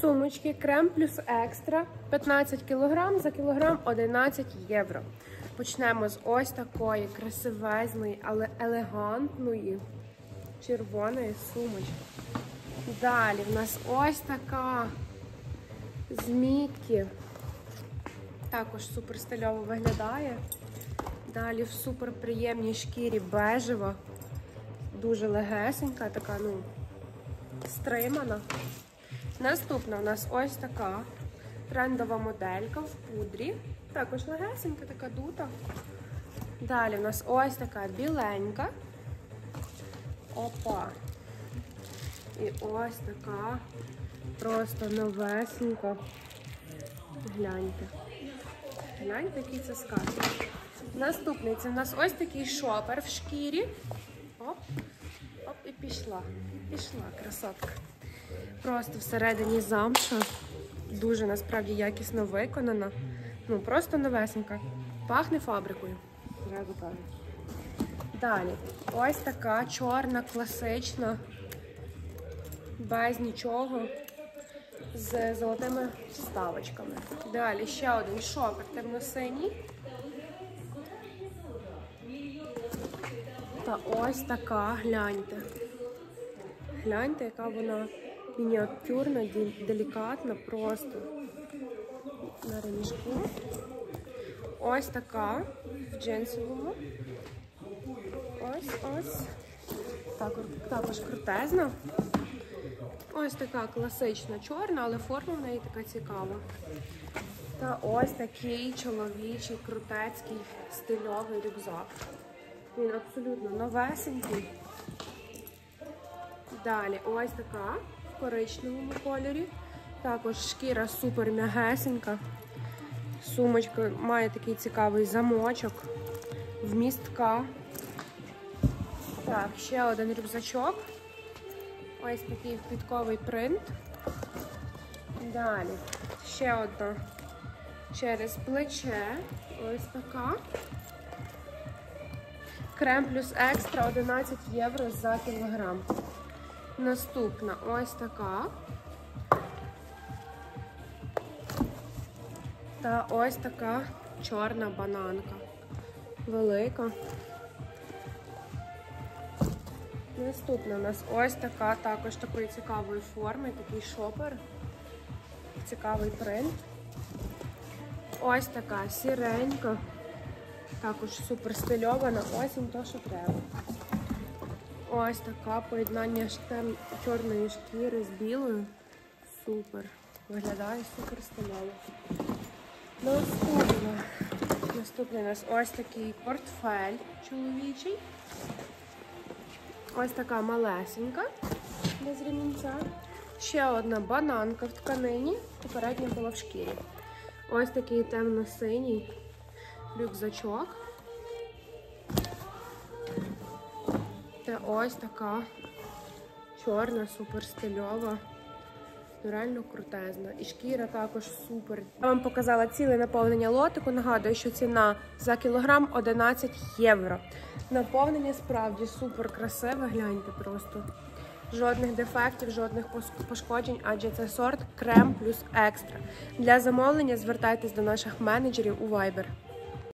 Сумочки крем плюс екстра 15 кг за кілограм 11 євро. Почнемо з ось такої красивезної, але елегантної червоної сумочки. Далі в нас ось така з Міккі. Також супер стильово виглядає. Далі в супер приємній шкірі бежева. Дуже легесенька, така, ну, стримана. Наступна у нас ось така трендова моделька в пудрі. Також легесенька, така дута. Далі у нас ось така біленька. Опа. І ось така просто новесенька. Гляньте. Гляньте, який це сказ. Наступний це у нас ось такий шопер в шкірі. Оп, оп, і пішла. Пішла, красотка. Просто всередині замша. Дуже насправді якісно виконана. Ну, просто новесенька. Пахне фабрикою. Зразу кажу. Далі, ось така чорна, класична, без нічого, з золотими вставочками. Далі ще один шопер темно-синій. Та ось така, гляньте. Гляньте, яка вона мініатюрна, ді- делікатна, просто на ремішку. Ось така в джинсовому. Ось ось. Також, також крутезна. Ось така класична чорна, але форма в неї така цікава. Та ось такий чоловічий, крутецький, стильовий рюкзак. Він абсолютно новесенький. Далі ось така в коричневому кольорі. Також шкіра супер м'ягесенька. Сумочка має такий цікавий замочок, вмістка. Так, ще один рюкзачок. Ось такий квітковий принт. Далі ще одна через плече. Ось така. Крем плюс екстра 11 євро за кілограм. Наступна ось така. Та ось така чорна бананка. Велика. Наступна у нас ось така, також такої цікавої форми, такий шопер. Цікавий принт. Ось така сіренька. Також супер стильована. Ось їм то, що треба. Ось така поєднання штем- чорної шкіри з білою. Супер. Виглядає супер стильово. Наступне. Наступний у нас ось такий портфель чоловічий. Ось така малесенька без ремінця. Ще одна бананка в тканині. Попередня була в шкірі. Ось такий темно-синій рюкзачок. Та ось така чорна, супер стильова. Ну, Реально крутезна. І шкіра також супер. Я вам показала ціле наповнення лотику. Нагадую, що ціна за кілограм 11 євро. Наповнення справді супер красиве. Гляньте просто. Жодних дефектів, жодних пошкоджень, адже це сорт крем плюс екстра. Для замовлення звертайтесь до наших менеджерів у Viber.